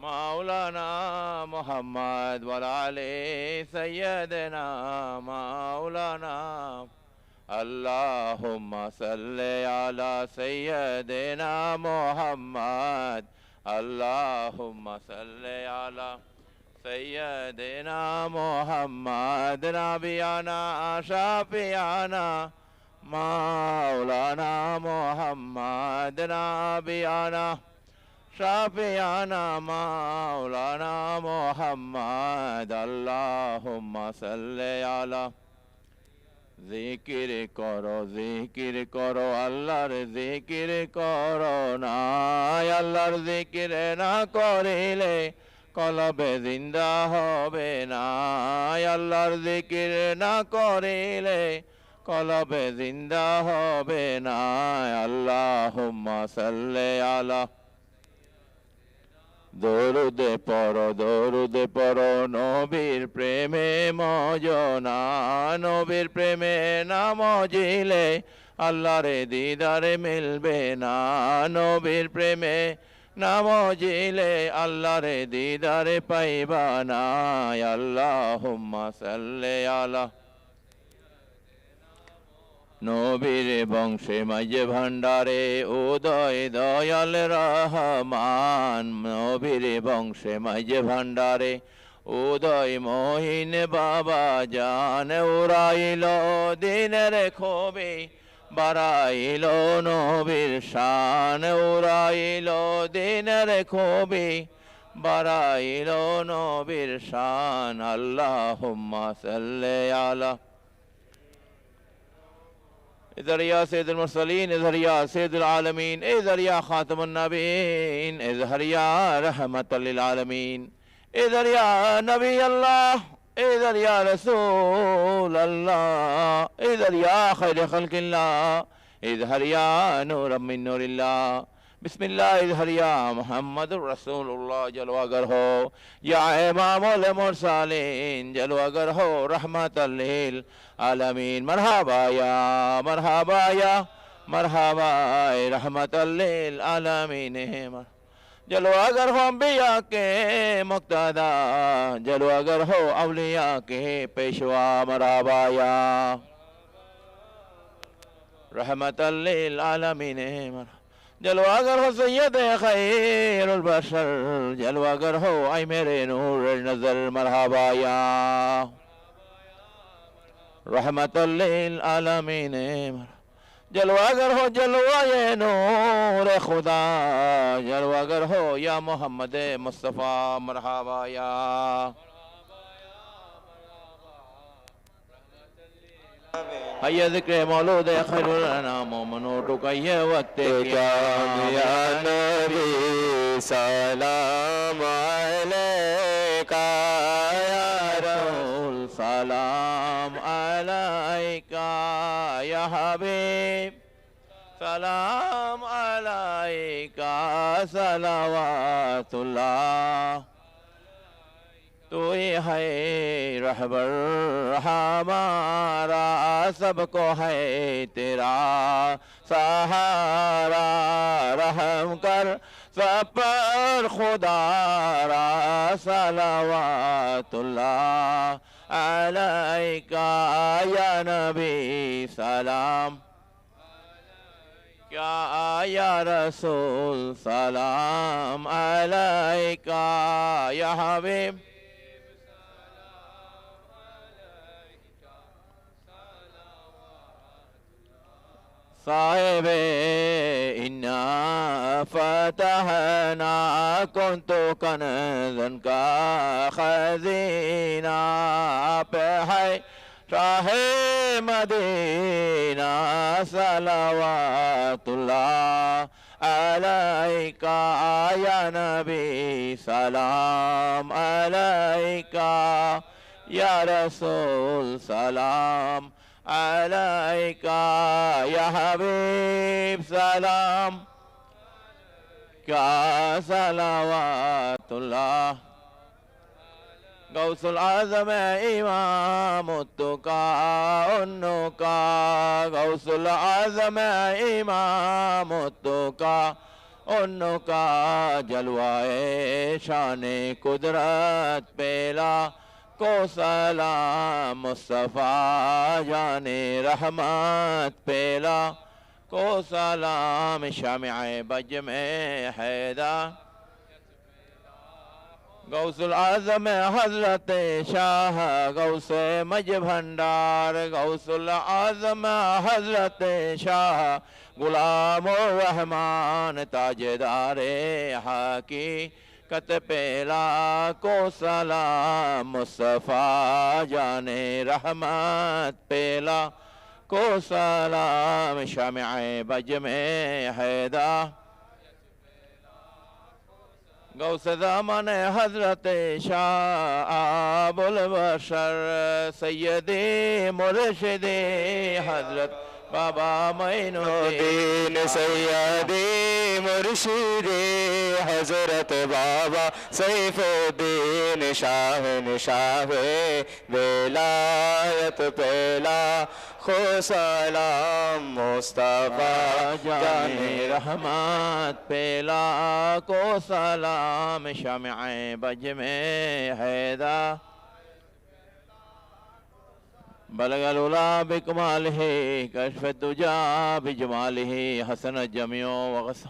مولانا محمد آل سيدنا مولانا. اللهم صل على سيدنا محمد. اللهم صل على سيدنا محمد. نبينا شافينا مولانا محمد. نبينا. شافينا مولانا محمد اللهم صل على জিকির করো জিকির করো আল্লাহর জিকির করো না আল্লাহর জিকির না করিলে কলবে জিন্দা হবে না আল্লাহর জিকির না করিলে কলবে জিন্দা হবে না আল্লাহুম্মা সাল্লি আলা দরুদে পর দরুদে পর, নবীর প্রেমে মজনা, নবীর প্রেমে না মজিলে আল্লাহরে দিদারে মিলবে না, নবীর প্রেমে না মজিলে আল্লাহরে দিদারে পাইবা না, আল্লাহুম্মা সাল্লি আলা নবীর বংশে মাঝে ভান্ডারে উদয় দয়াল রহমান। নবীর বংশে মাঝে ভান্ডারে উদয় মহিন বাবা জান। উড়াইল দিনের খবি বাড়াইল নবীর শান। উড়াইল দিনের খবি বাড়াইল নবীর শান। আল্লাহ সাল্লি আলা اذهر یا سید المرسلین اذهر یا سید العالمین اذهر یا خاتم النبيين اذهر یا رحمت للعالمین اذهر یا نبی اللہ اذهر یا رسول اللہ اذهر یا خیر خلق اللہ اذهر یا نور من نور اللہ بسم الله اظہر یا محمد رسول اللہ جلو اگر ہو، یا امام المرسلین، جلو اگر ہو، رحمت للعالمین، مرحبا یا مرحبا یا، مرحبا رحمت للعالمین جلو اگر ہو انبیاء کے مقتدہ، جلو اگر ہو اولیاء کے پیشوا، مرحبا یا، رحمت للعالمین مرحبا جلو اگر ہو سید خیر البشر جلو اگر ہو اے میرے نور نظر، مرحبا یا رحمت للعالمین۔ جلو اگر ہو جلو یہ نور خدا جلو اگر ہو یا محمد مصطفیٰ، مرحبا یا ذكر مولود خير لنا مؤمن رقية والتكام يا نبي سلام عليك يا رسول سلام عليك يا حبيب سلام عليك صلوات الله تو ہی ہے رہبر، ہمارا، سب کو ہے تیرا۔ سہارا، رحم کر، سب پر خدا را، صلوات اللہ علیکہ یا نبی سلام۔ کیا یا رسول سلام علیکہ یا حبیب۔ الصعب إنا فتحنا كنت كنزا كخزينا بحي راهي مدينة صلوات الله عليك يا نبي سلام عليك يا رسول سلام علیکہ یا حبیب سلام کیا صلوات اللہ غوث العظم امام التقى النقى غوث العظم امام التقى النقى جلوائے شان قدرت پیلا کو سلام مصطفیٰ جان رحمت پیلا کو سلام شمع بج میں حیدہ غوث العظم حضرت شاہ، غوث مج بھنڈار غوث العظم حضرت شاہ، غلام الرحمن، تاجدار حقی کت پیلا کو سلام مصطفیٰ جان رحمت پیلا کو سلام، شمع بج میں حیدہ۔ غوث زمان حضرت شاہ آب البشر سیدی مرشد حضرت بابا الدین دین سیدی مرشد حضرت بابا سیف الدین شاہ شاہ ولایت پہلا خو سلام مصطفیٰ جان رحمت پیلا کو سلام شمع بج میں حیدہ بلغل اولا بکمال ہے کشف دجا بجمال ہے حسن جميع وغص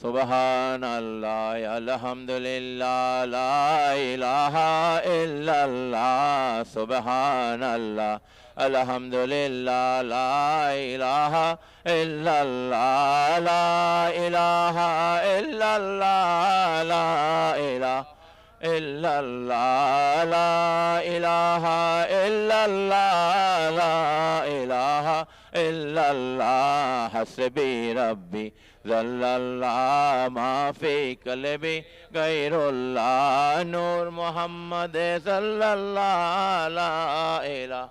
سبحان اللہ الحمدللہ، لا الہ الا اللہ سبحان اللہ الحمدللہ، لا الہ الا اللہ، لا الہ الا اللہ، لا اله إلا الله لا إله إلا اللہ لا إله إلا الله حسبي ربي ذل الله ما في قلبي غير الله نور محمد صلى اللہ لا الہ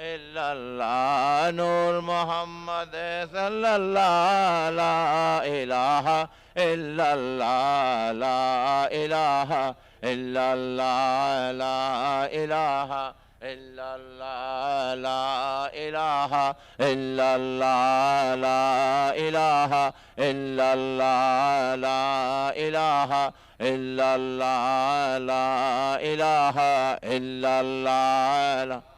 إلا الله نور محمد صلى اللہ لا إله إلا الله لا إله الا اللہ لا الہ الا اللہ لا الہ الا اللہ لا الہ الا اللہ لا الہ الا اللہ لا الہ الا اللہ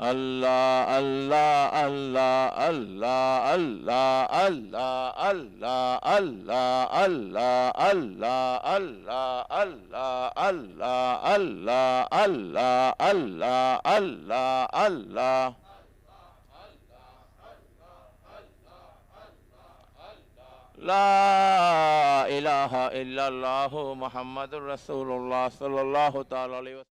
الله الله الله الله الله الله الله الله الله الله الله الله الله الله الله الله الله الله لا إله إلا الله محمد رسول الله صلى الله تعالى عليه وسلم